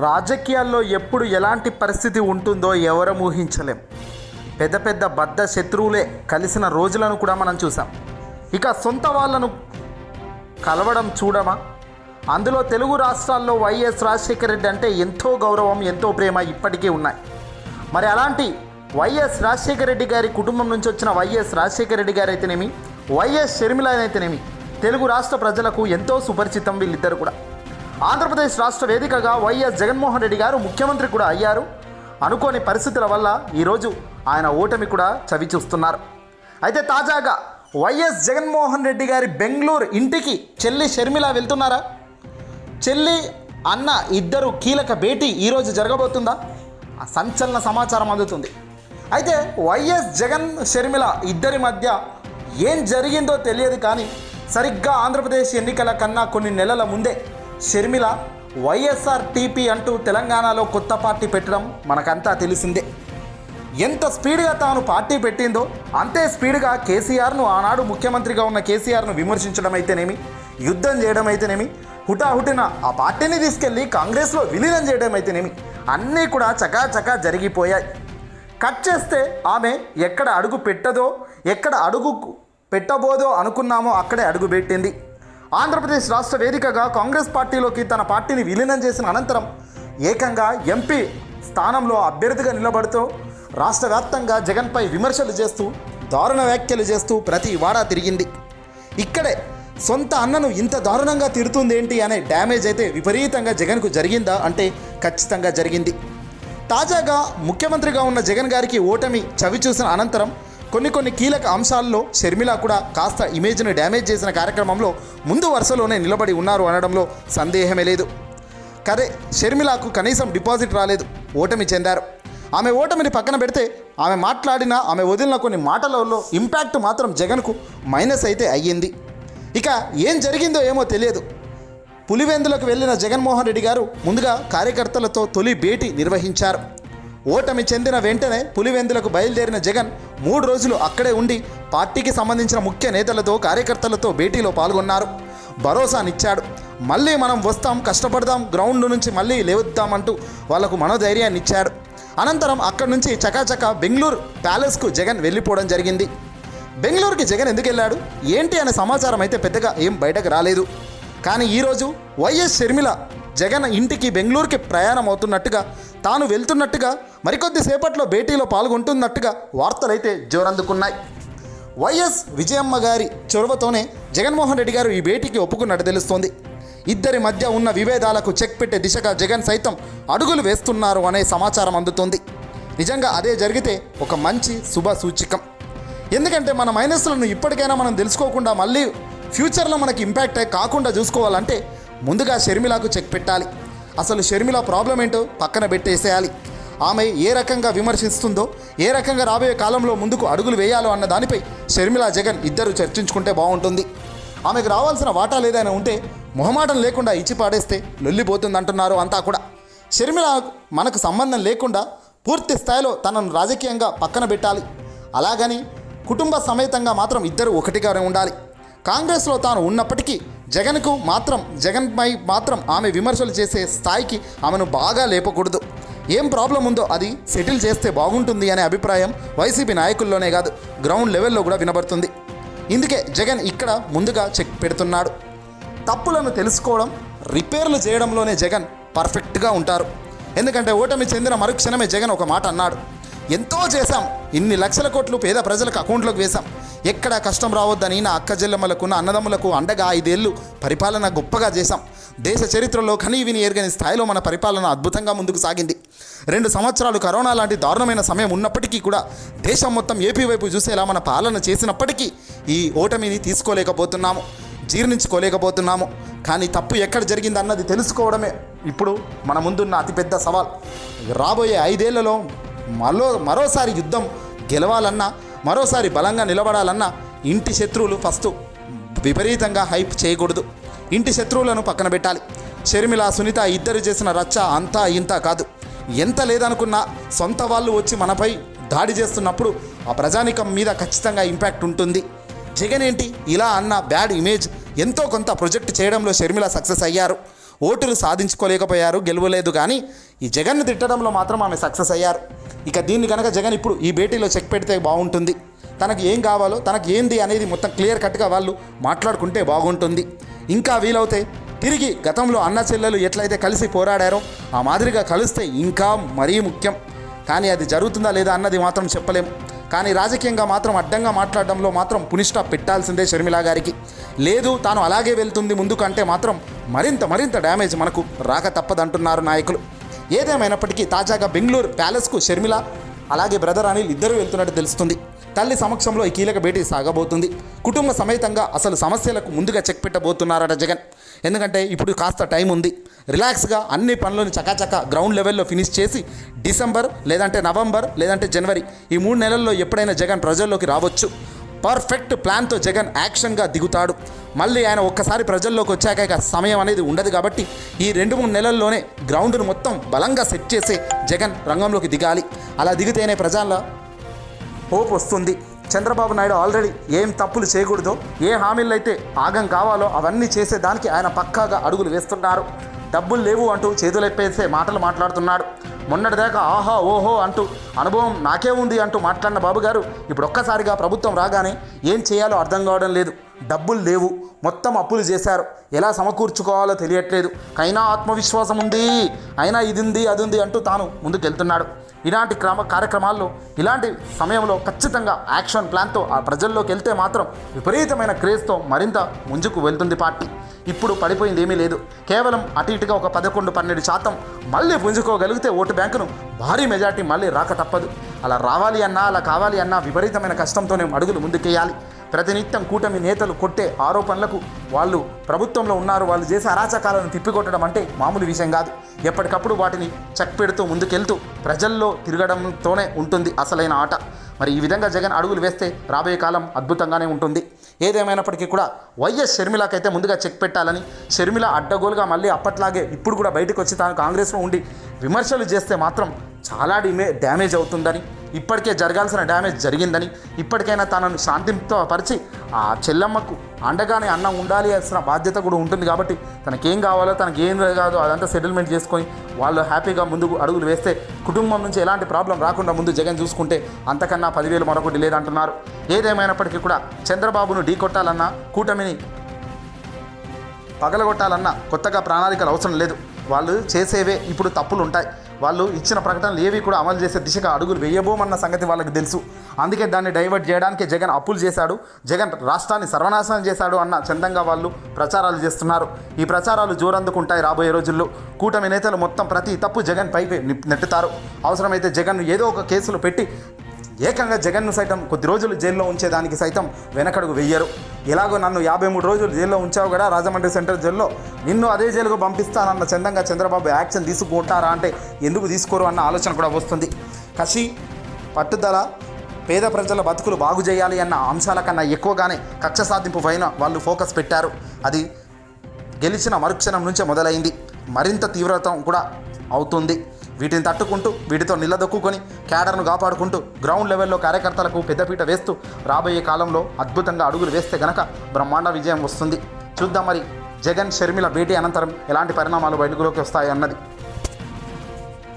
రాజకీయాల్లో ఎప్పుడు ఎలాంటి పరిస్థితి ఉంటుందో ఎవరం ఊహించలేం. పెద్ద పెద్ద బద్ద శత్రువులే కలిసిన రోజులను కూడా మనం చూసాం. ఇక సొంత వాళ్ళను కలవడం చూడమా? అందులో తెలుగు రాష్ట్రాల్లో వైఎస్ రాజశేఖర రెడ్డి అంటే ఎంతో గౌరవం ఎంతో ప్రేమ ఇప్పటికీ ఉన్నాయి. మరి అలాంటి వైఎస్ రాజశేఖర రెడ్డి గారి కుటుంబం నుంచి వచ్చిన వైఎస్ రాజశేఖర రెడ్డి గారు అయితేనేమి? వైఎస్ షర్మిల అయితేనేమి? తెలుగు రాష్ట్ర ప్రజలకు ఎంతో సుపరిచితం వీళ్ళిద్దరు కూడా. ఆంధ్రప్రదేశ్ రాష్ట్ర వేదికగా వైఎస్ జగన్మోహన్ రెడ్డి గారు ముఖ్యమంత్రి కూడా అయ్యారు. అనుకోని పరిస్థితుల వల్ల ఈరోజు ఆయన ఓటమి కూడా చవి చూస్తున్నారు. అయితే తాజాగా వైఎస్ జగన్మోహన్ రెడ్డి గారి బెంగళూరు ఇంటికి చెల్లి షర్మిల వెళ్తున్నారా? చెల్లి అన్న ఇద్దరు కీలక భేటీ ఈరోజు జరగబోతుందా? సంచలన సమాచారం అందుతుంది. అయితే వైఎస్ జగన్ షర్మిల ఇద్దరి మధ్య ఏం జరిగిందో తెలియదు కానీ సరిగ్గా ఆంధ్రప్రదేశ్ ఎన్నికల కన్నా కొన్ని నెలల ముందే షర్మిల వైఎస్ఆర్ టీపీ అంటూ తెలంగాణలో కొత్త పార్టీ పెట్టడం మనకంతా తెలిసిందే. ఎంత స్పీడ్గా తాను పార్టీ పెట్టిందో అంతే స్పీడ్గా కేసీఆర్ను ఆనాడు ముఖ్యమంత్రిగా ఉన్న కేసీఆర్ను విమర్శించడం అయితేనేమి యుద్ధం చేయడం అయితేనేమి హుటాహుటిన ఆ పార్టీని తీసుకెళ్ళి కాంగ్రెస్లో విలీనం చేయడం అయితేనేమి అన్నీ కూడా చకాచకా జరిగిపోయాయి. కట్ చేస్తే ఆమె ఎక్కడ అడుగు పెట్టదో ఎక్కడ అడుగు పెట్టబోదో అనుకున్నామో అక్కడే అడుగు పెట్టింది. ఆంధ్రప్రదేశ్ రాష్ట్ర వేదికగా కాంగ్రెస్ పార్టీలోకి తన పార్టీని విలీనం చేసిన అనంతరం ఏకంగా ఎంపీ స్థానంలో అభ్యర్థిగా నిలబడుతూ రాష్ట్ర వ్యాప్తంగా జగన్పై విమర్శలు చేస్తూ దారుణ వ్యాఖ్యలు చేస్తూ ప్రతి వాడా తిరిగింది. ఇక్కడే సొంత అన్నను ఇంత దారుణంగా తిడుతుంది ఏంటి అనే డ్యామేజ్ అయితే విపరీతంగా జగన్కు జరిగిందా అంటే ఖచ్చితంగా జరిగింది. తాజాగా ముఖ్యమంత్రిగా ఉన్న జగన్ గారికి ఓటమి చవి చూసిన అనంతరం కొన్ని కొన్ని కీలక అంశాల్లో షర్మిల కూడా కాస్త ఇమేజ్ను డ్యామేజ్ చేసిన కార్యక్రమంలో ముందు వరుసలోనే నిలబడి ఉన్నారు అనడంలో సందేహమే లేదు. కరే షర్మిలకు కనీసం డిపాజిట్ రాలేదు. ఓటమి చెందారు. ఆమె ఓటమిని పక్కన పెడితే ఆమె మాట్లాడిన ఆమె వదిలిన కొన్ని మాటలలో ఇంపాక్ట్ మాత్రం జగన్కు మైనస్ అయితే అయ్యింది. ఇక ఏం జరిగిందో ఏమో తెలియదు. పులివెందులకు వెళ్ళిన జగన్మోహన్ రెడ్డి గారు ముందుగా కార్యకర్తలతో తొలి భేటీ నిర్వహించారు. ఓటమి చెందిన వెంటనే పులివెందులకు బయలుదేరిన జగన్ మూడు రోజులు అక్కడే ఉండి పార్టీకి సంబంధించిన ముఖ్య నేతలతో కార్యకర్తలతో భేటీలో పాల్గొన్నారు. భరోసానిచ్చాడు మళ్ళీ మనం వస్తాం కష్టపడదాం గ్రౌండ్ నుంచి మళ్ళీ లేవుద్దామంటూ వాళ్ళకు మనోధైర్యాన్ని ఇచ్చాడు. అనంతరం అక్కడి నుంచి చకాచక బెంగళూరు ప్యాలెస్కు జగన్ వెళ్ళిపోవడం జరిగింది. బెంగళూరుకి జగన్ ఎందుకు వెళ్ళాడు? ఏంటి అనే సమాచారం అయితే పెద్దగా ఏం బయటకు రాలేదు. కానీ ఈరోజు వైఎస్ షర్మిల జగన్ ఇంటికి బెంగళూరుకి ప్రయాణం అవుతున్నట్టుగా తాను వెళ్తున్నట్టుగా మరికొద్దిసేపట్లో భేటీలో పాల్గొంటున్నట్టుగా వార్తలైతే జోరందుకున్నాయి. వైఎస్ విజయమ్మ గారి చొరవతోనే జగన్మోహన్ రెడ్డి గారు ఈ భేటీకి ఒప్పుకున్నట్టు తెలుస్తోంది. ఇద్దరి మధ్య ఉన్న విభేదాలకు చెక్ పెట్టే దిశగా జగన్ సైతం అడుగులు వేస్తున్నారు అనే సమాచారం అందుతుంది. నిజంగా అదే జరిగితే ఒక మంచి శుభ సూచికం. ఎందుకంటే మన మైనస్లను ఇప్పటికైనా మనం తెలుసుకోకుండా మళ్ళీ ఫ్యూచర్లో మనకి ఇంపాక్ట్ కాకుండా చూసుకోవాలంటే ముందుగా షర్మిలాకు చెక్ పెట్టాలి. అసలు షర్మిల ప్రాబ్లం ఏంటో పక్కన పెట్టేసేయాలి. ఆమె ఏ రకంగా విమర్శిస్తుందో ఏ రకంగా రాబోయే కాలంలో ముందుకు అడుగులు వేయాలో అన్న దానిపై షర్మిల జగన్ ఇద్దరు చర్చించుకుంటే బాగుంటుంది. ఆమెకు రావాల్సిన వాటాలు ఏదైనా ఉంటే మొహమాటం లేకుండా ఇచ్చి పాడేస్తే లొల్లిపోతుందంటున్నారు అంతా కూడా. షర్మిల మనకు సంబంధం లేకుండా పూర్తి స్థాయిలో తనను రాజకీయంగా పక్కన పెట్టాలి. అలాగని కుటుంబ సమేతంగా మాత్రం ఇద్దరు ఒకటిగానే ఉండాలి. కాంగ్రెస్లో తాను ఉన్నప్పటికీ జగన్కు మాత్రం జగన్పై మాత్రం ఆమె విమర్శలు చేసే స్థాయికి ఆమెను బాగా లేపకూడదు. ఏం ప్రాబ్లం ఉందో అది సెటిల్ చేస్తే బాగుంటుంది అనే అభిప్రాయం వైసీపీ నాయకుల్లోనే కాదు గ్రౌండ్ లెవెల్లో కూడా వినబడుతుంది. ఇందుకే జగన్ ఇక్కడ ముందుగా చెక్ పెడుతున్నాడు. తప్పులను తెలుసుకోవడం రిపేర్లు చేయడంలోనే జగన్ పర్ఫెక్ట్గా ఉంటారు. ఎందుకంటే ఓటమి చెందిన మరుక్షణమే జగన్ ఒక మాట అన్నాడు. ఎంతో చేశాం. ఇన్ని లక్షల కోట్లు పేద ప్రజలకు అకౌంట్లోకి వేశాం. ఎక్కడ కష్టం రావద్దని నా అక్క చెల్లెమ్మలకు నా అన్నదమ్ములకు అండగా ఐదేళ్ళు పరిపాలన గొప్పగా చేశాం. దేశ చరిత్రలో కనీవిని ఎరగని స్థాయిలో మన పరిపాలన అద్భుతంగా ముందుకు సాగింది. రెండు సంవత్సరాలు కరోనా లాంటి దారుణమైన సమయం ఉన్నప్పటికీ కూడా దేశం మొత్తం ఏపీ వైపు చూసేలా మన పాలన చేసినప్పటికీ ఈ ఓటమిని తీసుకోలేకపోతున్నాము జీర్ణించుకోలేకపోతున్నాము. కానీ తప్పు ఎక్కడ జరిగింది అన్నది తెలుసుకోవడమే. ఇప్పుడు మన ముందున్న అతిపెద్ద సవాల్. రాబోయే ఐదేళ్ళలో మరో మరోసారి యుద్ధం గెలవాలన్నా మరోసారి బలంగా నిలబడాలన్నా ఇంటి శత్రువులు ఫస్ట్ విపరీతంగా హైప్ చేయకూడదు. ఇంటి శత్రువులను పక్కన పెట్టాలి. షర్మిల సునీత ఇద్దరు చేసిన రచ్చ అంతా ఇంత కాదు. ఎంత లేదనుకున్నా సొంత వాళ్ళు వచ్చి మనపై దాడి చేస్తున్నప్పుడు ఆ ప్రజానికం మీద ఖచ్చితంగా ఇంపాక్ట్ ఉంటుంది. జగన్ ఏంటి? ఇలా అన్న బ్యాడ్ ఇమేజ్ ఎంతో కొంత ప్రొజెక్ట్ చేయడంలో షర్మిల సక్సెస్ అయ్యారు. ఓటులు సాధించుకోలేకపోయారు గెలవలేదు కానీ ఈ జగన్ను తిట్టడంలో మాత్రం ఆమె సక్సెస్ అయ్యారు. ఇక దీన్ని కనుక జగన్ ఇప్పుడు ఈ భేటీలో చెక్ పెడితే బాగుంటుంది. తనకు ఏం కావాలో తనకు ఏంది అనేది మొత్తం క్లియర్ కట్గా వాళ్ళు మాట్లాడుకుంటే బాగుంటుంది. ఇంకా వీలవుతే తిరిగి గతంలో అన్న చెల్లెలు ఎట్లయితే కలిసి పోరాడారో ఆ మాదిరిగా కలిస్తే ఇంకా మరీ ముఖ్యం. కానీ అది జరుగుతుందా లేదా అన్నది మాత్రం చెప్పలేం. కానీ రాజకీయంగా మాత్రం అడ్డంగా మాట్లాడడంలో మాత్రం పునిష్ట పెట్టాల్సిందే షర్మిలా గారికి. లేదు తాను అలాగే వెళ్తుంది ముందుకంటే మాత్రం మరింత మరింత డ్యామేజ్ మనకు రాక తప్పదంటున్నారు నాయకులు. ఏదేమైనప్పటికీ తాజాగా బెంగళూరు ప్యాలెస్కు షర్మిల అలాగే బ్రదర్ అనిల్ ఇద్దరు వెళ్తున్నట్టు తెలుస్తుంది. తల్లి సమక్షంలో ఈ కీలక భేటీ సాగబోతుంది. కుటుంబ సమేతంగా అసలు సమస్యలకు ముందుగా చెక్ పెట్టబోతున్నారట జగన్. ఎందుకంటే ఇప్పుడు కాస్త టైం ఉంది. రిలాక్స్గా అన్ని పనులను చకాచక గ్రౌండ్ లెవెల్లో ఫినిష్ చేసి డిసెంబర్ లేదంటే నవంబర్ లేదంటే జనవరి ఈ మూడు నెలల్లో ఎప్పుడైనా జగన్ ప్రజల్లోకి రావచ్చు. పర్ఫెక్ట్ ప్లాన్తో జగన్ యాక్షన్గా దిగుతాడు. మళ్ళీ ఆయన ఒక్కసారి ప్రజల్లోకి వచ్చాక ఇక సమయం అనేది ఉండదు కాబట్టి ఈ రెండు మూడు నెలల్లోనే గ్రౌండ్ను మొత్తం బలంగా సెట్ చేసే జగన్ రంగంలోకి దిగాలి. అలా దిగితేనే ప్రజల్లో హోప్ వస్తుంది. చంద్రబాబు నాయుడు ఆల్రెడీ ఏం తప్పులు చేయకూడదో ఏ హామీలు అయితే ఆగం కావాలో అవన్నీ చేసేదానికి ఆయన పక్కాగా అడుగులు వేస్తున్నారు. డబ్బులు లేవు అంటూ చేతులెప్పేసే మాటలు మాట్లాడుతున్నాడు. మొన్నటిదాకా ఆహా ఓహో అంటూ అనుభవం నాకే ఉంది అంటూ మాట్లాడిన బాబు గారు ఇప్పుడు ఒక్కసారిగా ప్రభుత్వం రాగానే ఏం చేయాలో అర్థం కావడం లేదు. డబ్బులు లేవు. మొత్తం అప్పులు చేశారు. ఎలా సమకూర్చుకోవాలో తెలియట్లేదు. అయినా ఆత్మవిశ్వాసం ఉంది అయినా ఇది ఉంది అది ఉంది అంటూ తాను ముందుకెళ్తున్నాడు. ఇలాంటి క్రమ కార్యక్రమాల్లో ఇలాంటి సమయంలో ఖచ్చితంగా యాక్షన్ ప్లాన్తో ఆ ప్రజల్లోకి వెళ్తే మాత్రం విపరీతమైన క్రేజ్తో మరింత ముందుకు వెళ్తుంది పార్టీ. ఇప్పుడు పడిపోయింది ఏమీ లేదు. కేవలం అటు ఇటుగా ఒక పదకొండు పన్నెండు శాతం మళ్ళీ పుంజుకోగలిగితే ఓటు బ్యాంకును భారీ మెజార్టీ మళ్ళీ రాక తప్పదు. అలా రావాలి అన్నా అలా కావాలి అన్నా విపరీతమైన కష్టంతోనే అడుగులు ముందుకేయాలి. ప్రతినిత్యం కూటమి నేతలు కొట్టే ఆరోపణలకు వాళ్ళు ప్రభుత్వంలో ఉన్నారు వాళ్ళు చేసే అరాచకాలను తిప్పికొట్టడం అంటే మామూలు విషయం కాదు. ఎప్పటికప్పుడు వాటిని చెక్ పెడుతూ ముందుకెళ్తూ ప్రజల్లో తిరగడంతోనే ఉంటుంది అసలైన ఆట. మరి ఈ విధంగా జగన్ అడుగులు వేస్తే రాబోయే కాలం అద్భుతంగానే ఉంటుంది. ఏదేమైనప్పటికీ కూడా వైఎస్ షర్మిలకైతే ముందుగా చెక్ పెట్టాలని షర్మిల అడ్డగోలుగా మళ్ళీ అప్పట్లాగే ఇప్పుడు కూడా బయటకు వచ్చి తాను కాంగ్రెస్లో ఉండి విమర్శలు చేస్తే మాత్రం చాలా డిమే డ్యామేజ్ అవుతుందని ఇప్పటికే జరగాల్సిన డ్యామేజ్ జరిగిందని ఇప్పటికైనా తనను శాంతితో పరిచి ఆ చెల్లమ్మకు అండగానే అన్నం ఉండాలి అసిన బాధ్యత కూడా ఉంటుంది కాబట్టి తనకేం కావాలో తనకి ఏం అదంతా సెటిల్మెంట్ చేసుకొని వాళ్ళు హ్యాపీగా ముందుకు అడుగులు వేస్తే కుటుంబం నుంచి ఎలాంటి ప్రాబ్లం రాకుండా ముందు జగన్ చూసుకుంటే అంతకన్నా పదివేలు మరొకటి లేదంటున్నారు. ఏదేమైనప్పటికీ కూడా చంద్రబాబును ఢీ కొట్టాలన్నా కూటమిని పగలగొట్టాలన్నా కొత్తగా ప్రణాళికలు అవసరం లేదు. వాళ్ళు చేసేవే ఇప్పుడు తప్పులు ఉంటాయి వాళ్ళు ఇచ్చిన ప్రకటనలు ఏవి కూడా అమలు చేసే దిశగా అడుగులు వేయబోమన్న సంగతి వాళ్ళకి తెలుసు. అందుకే దాన్ని డైవర్ట్ చేయడానికి జగన్ అప్పులు చేశాడు. జగన్ రాష్ట్రాన్ని సర్వనాశనం చేశాడు అన్న చందంగా వాళ్ళు ప్రచారాలు చేస్తున్నారు. ఈ ప్రచారాలు జోరందుకుంటాయి రాబోయే రోజుల్లో. కూటమి నేతలు మొత్తం ప్రతి తప్పు జగన్ పైపై నెట్టుతారు. అవసరమైతే జగన్ ఏదో ఒక కేసులు పెట్టి ఏకంగా జగన్ను సైతం కొద్ది రోజులు జైల్లో ఉంచేదానికి సైతం వెనకడుగు వెయ్యరు ఎలాగో నన్ను యాభై మూడు రోజులు జైల్లో ఉంచావు కదా రాజమండ్రి సెంట్రల్ జైల్లో. నిన్ను అదే జైలుకు పంపిస్తానన్న చందంగా చంద్రబాబు యాక్షన్ తీసుకుంటారా అంటే ఎందుకు తీసుకోరు అన్న ఆలోచన కూడా వస్తుంది. కసి పట్టుదల పేద ప్రజల బతుకులు బాగు చేయాలి అన్న అంశాల కన్నా ఎక్కువగానే కక్ష సాధింపు పైన వాళ్ళు ఫోకస్ పెట్టారు. అది గెలిచిన మరుక్షణం నుంచే మొదలైంది. మరింత తీవ్రత కూడా అవుతుంది. వీటిని తట్టుకుంటూ వీటితో నిలదొక్కుని క్యాడర్ను కాపాడుకుంటూ గ్రౌండ్ లెవెల్లో కార్యకర్తలకు పెద్దపీట వేస్తూ రాబోయే కాలంలో అద్భుతంగా అడుగులు వేస్తే గనక బ్రహ్మాండ విజయం వస్తుంది. చూద్దాం మరి జగన్ షర్మిల భేటీ అనంతరం ఎలాంటి పరిణామాలు బయటకులోకి వస్తాయి అన్నది